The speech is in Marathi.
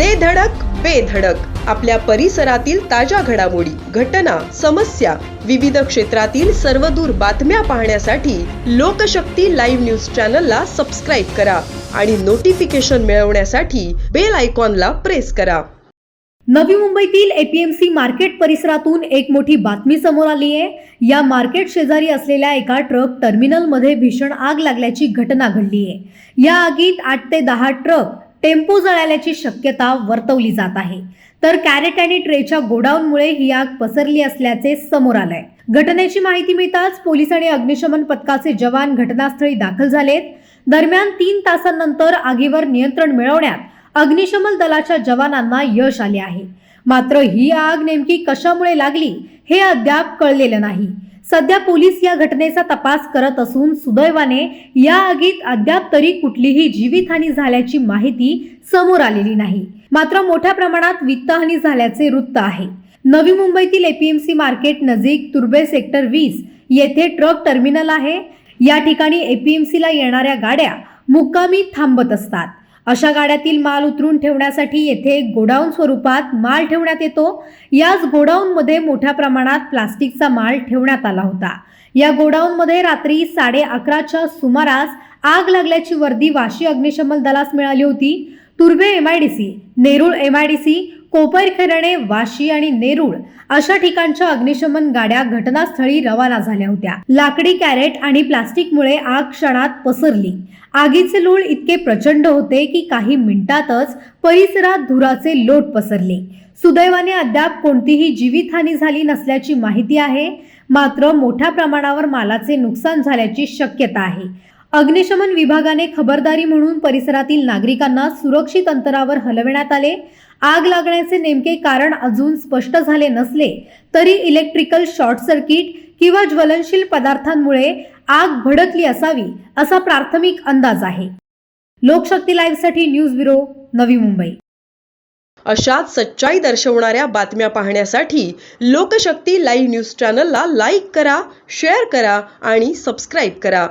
दे धडक बेधडक आपल्या परिसरातील ताज्या घडामोडी घटना समस्या विविध क्षेत्रातील सर्वदूर बातम्या पाहण्यासाठी लोकशक्ती लाईव्ह न्यूज चॅनलला सबस्क्राईब करा आणि नोटिफिकेशन मिळवण्यासाठी बेल आयकॉनला प्रेस करा. नवी मुंबईतील एपीएमसी मार्केट परिसरातून एक मोठी बातमी समोर आली आहे. या मार्केट शेजारी असलेल्या एका ट्रक टर्मिनलमध्ये भीषण आग लागल्याची घटना घडली आहे. या आगीत आठ ते दहा ट्रक टेम्पो जळाल्याची शक्यता वर्तवली जात आहे. तर कॅरेट आणि ट्रेच्या गोडाऊनमुळे ही आग पसरली असल्याचे समोर आलंय. घटनेची माहिती मिळताच पोलीस आणि अग्निशमन पथकाचे जवान घटनास्थळी दाखल झालेत. दरम्यान तीन तासांनंतर आगीवर नियंत्रण मिळवण्यात अग्निशमन दलाच्या जवानांना यश आले आहे. मात्र ही आग नेमकी कशामुळे लागली हे अद्याप कळलेलं नाही. सध्या पोलीस या घटनेचा तपास करत असून सुदैवाने या आगीत अद्याप तरी कुठलीही जीवितहानी झाल्याची माहिती समोर आलेली नाही. मात्र मोठ्या प्रमाणात वित्तहानी झाल्याचे वृत्त आहे. नवी मुंबईतील एपीएमसी मार्केट नजीक तुर्बे सेक्टर वीस येथे ट्रक टर्मिनल आहे. या ठिकाणी एपीएमसीला येणाऱ्या गाड्या मुक्कामी थांबत असतात. अशा गाड्यातील माल उतरून ठेवण्यासाठी येथे एक गोडाऊन स्वरूपात माल ठेवण्यात येतो. याच गोडाऊनमध्ये मोठ्या प्रमाणात प्लास्टिकचा माल ठेवण्यात आला होता. या गोडाऊनमध्ये रात्री साडे अकराच्या सुमारास आग लागल्याची वर्दी वाशी अग्निशमन दलास मिळाली होती. Turbhe MIDC D MIDC Koparkhairane Vashi आणि नेरूळ अशा ठिकाणच्या अग्निशमन गाड्या घटनास्थळी रवाना झाल्या होत्या. लाकडी कॅरेट आणि प्लास्टिकमुळे आग क्षणात पसरली. आगीचे लोळ इतके प्रचंड होते की काही मिनिटातच परिसरात धुराचे लोट पसरले. सुदैवाने अद्याप कोणतीही जीवितहानी झाली नसल्याची माहिती आहे. मात्र मोठ्या प्रमाणावर मालाचे नुकसान झाल्याची शक्यता आहे. अग्निशमन विभागाने खबरदारी म्हणून परिसरातील नागरिकांना सुरक्षित अंतरावर हलविण्यात आले. आग लागण्याचे नेमके कारण अजून स्पष्ट झाले नसले तरी इलेक्ट्रिकल शॉर्ट सर्किट किंवा ज्वलनशील पदार्थांमुळे आग भडकली असावी असा प्राथमिक अंदाज आहे. लोकशक्ती लाईव्हसाठी न्यूज ब्युरो नवी मुंबई. अशाच सच्चाई दर्शवणाऱ्या बातम्या पाहण्यासाठी लोकशक्ती लाईव्ह न्यूज चॅनलला लाईक करा शेअर करा आणि सबस्क्राईब करा.